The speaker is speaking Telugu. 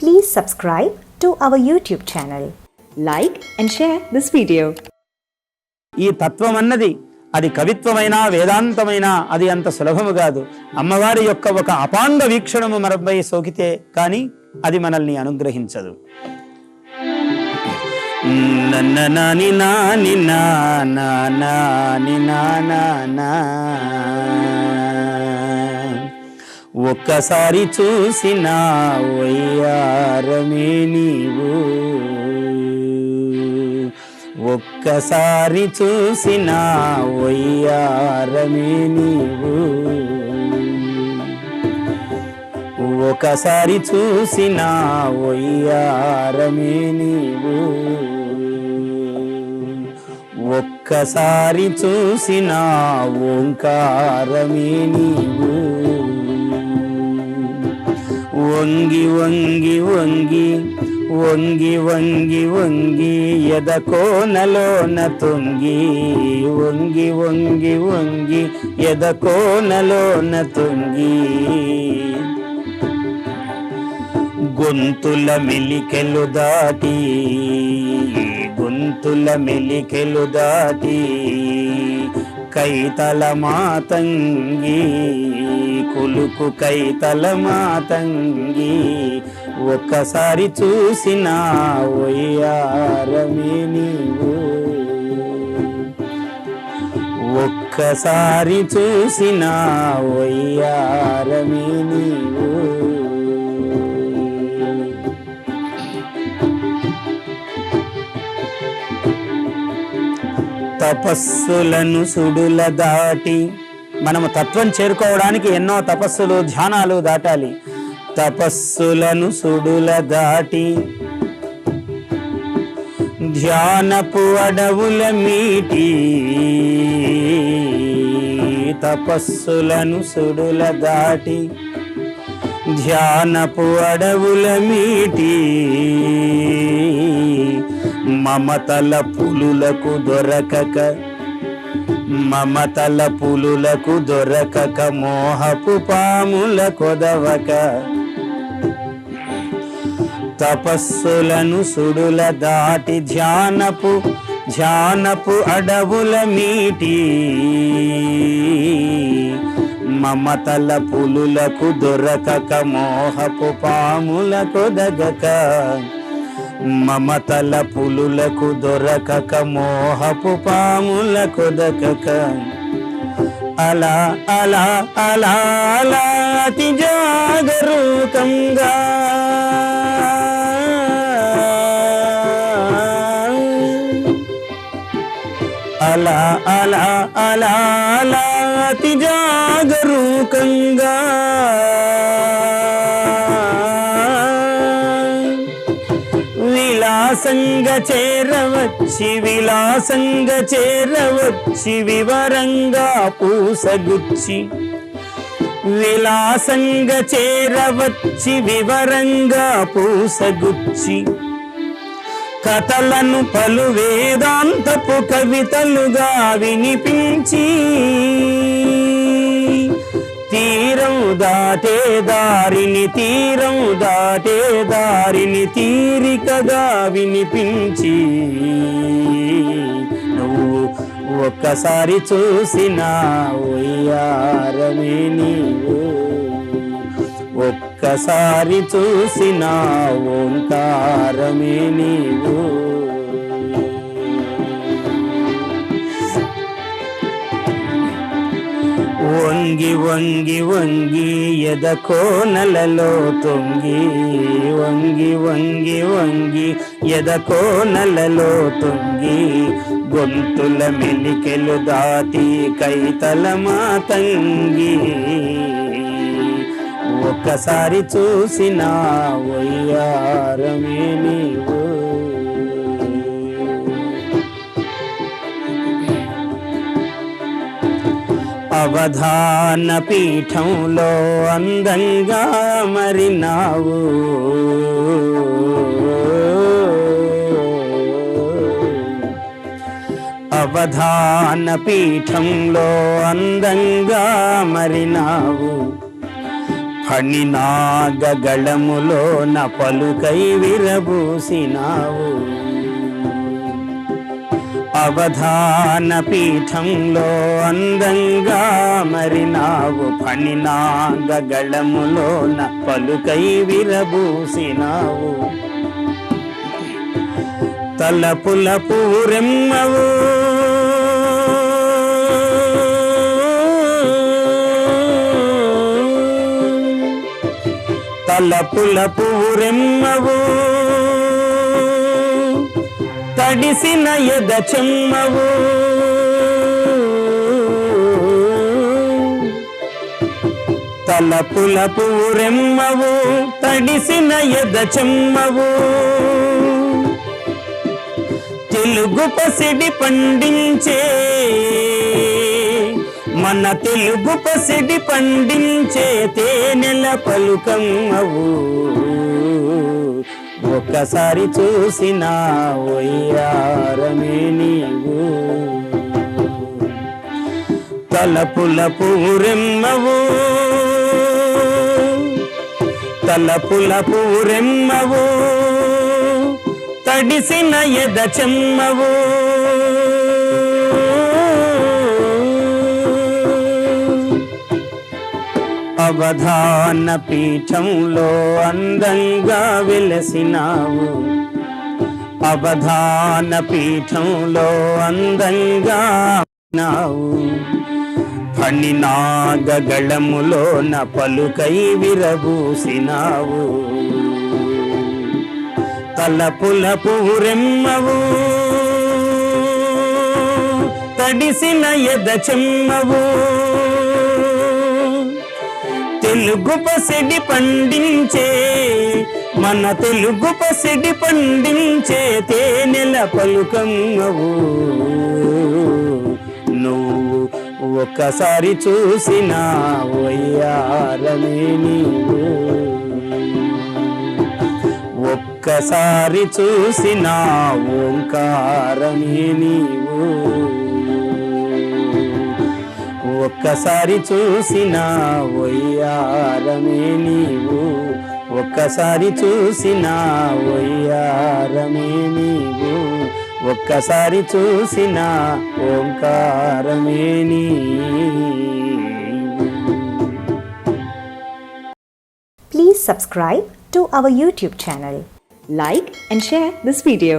Please subscribe to our YouTube channel. Like and share this video. ఈ తత్వం అన్నది అది కవిత్వమైనా వేదాంతమైనా అది అంత సులభము కాదు అమ్మవారి యొక్క ఒక అపాంగ వీక్షణము మనపై సోకితే కానీ అది మనల్ని అనుగ్రహించదు నన్న నాని నాని నా నాని నా నా. ఒక్కసారి చూసిన వయ్యారమే నీవు. ఒక్కసారి చూసిన వయ్యారమే నీవు. ఒకసారి చూసిన వయ్యారమే నీవు. ఒక్కసారి చూసిన ఓంకారమే నీవు. వంగి వంగి వంగి వంగి వంగి వంగి ఎదకోనలోన తొంగి. వంగి వంగి వంగి ఎదకోనలోన తొంగి. గొంతుల మెలికెలు దాటి గొంతుల మెలికెలు దాటి కైతల మాతంగి. కులుకు కైతల మాతంగి ఒక్కసారి చూసిన ఒయ్యారమే నీవు. ఒక్కసారి చూసిన ఒయ్యారమే నీవు. తపస్సులను సుడుల దాటి మనము తత్వం చేరుకోవడానికి ఎన్నో తపస్సులు ధ్యానాలు దాటాలి. తపస్సులను సుడుల దాటి ధ్యానపు అడవుల మీటి తపస్సులను సుడుల దాటి ధ్యానపు అడవుల మీటి మమతల పులులకు దొరకక మమతల పులులకు దొరకక మోహపు పాముల కొదవక. తపస్సులను సుడుల దాటి ధ్యానపు ధ్యానపు అడవుల మీటి మమతల పులులకు దొరకక మోహపు పాముల కొదగక. మమతల పులులకు దొరకక మోహపు పాముల కొదకక అలా అలా అలా అలా అతి జాగరూకంగా. అలా అలా అలా అలా అతి జా విలాసంగా చేరవచ్చి విలాసంగా చేరవచ్చి వివరంగా పూసగుచ్చి విలాసంగా చేరవచ్చి వివరంగా పూసగుచ్చి కథలను పలు వేదాంతపు కవితలుగా వినిపించి తీరం దాటే దారిని తీరం దాటే దారిని తీరికగా వినిపించి నువ్వు ఒక్కసారి చూసిన ఒయ్యారమే నీవు. ఒక్కసారి చూసిన ఓంకారమే నీవు. వంగి వంగి వంగి ఎదకోనలలో తొంగి వంగి వంగి వంగి ఎదకోనలలో తొంగి గొంతుల మెలికెలు దాటి కైతల మాతంగి. ఒక్కసారి చూసిన వయ్యారమే నీవు అవధాన పీఠంలో అందంగా మరినావు. అవధాన పీఠంలో అందంగా మరినావు. ఫణి నాగగళములోన పలుకై విరబూసినావు. అవధాన పీఠంలో అందంగా మరినావు ఫణి నాగగళములోన పలుకై విరబూసినావు. తలపుల పూరెమ్మవు. తలపుల పూరెమ్మవు. తడిసిన ఎద చెమ్మవు. తలపుల పూరెమ్మవు తడిసిన ఎద చెమ్మవు. తెలుగు పసిడి పండించే మన తెలుగు పసిడి పండించే తేనెల పలుకమ్మవు. ఒక్కసారి చూసిన ఒయ్యారమే నీవు. తలపుల పూరెమ్మవు. తలపుల పూరెమ్మవు. తడిసిన ఎద చెమ్మవు. అవధాన పీఠంలో అందంగా వెలసినావు. అవధాన పీఠంలో అందంగా నావు ఫణి నాగగళములోన పలుకై విరబూసినావు. తలపుల పూరెమ్మవు తడిసిన ఎద చెమ్మవు. తెలుగు పసిడి పండించే మన తెలుగు పసిడి పండించే తేనెల పలుకమ్మవు నువ్వు ఒక్కసారి చూసిన వయ్యారమే నీవు. ఒక్కసారి చూసిన ఓంకారమే నీవు. ఒక్కసారి చూసిన ఒయ్యారమే నీవు. ఒక్కసారి చూసిన ఒయ్యారమే నీవు. ఒక్కసారి చూసిన ఓంకారమే నీ please subscribe to our YouTube channel like and share this video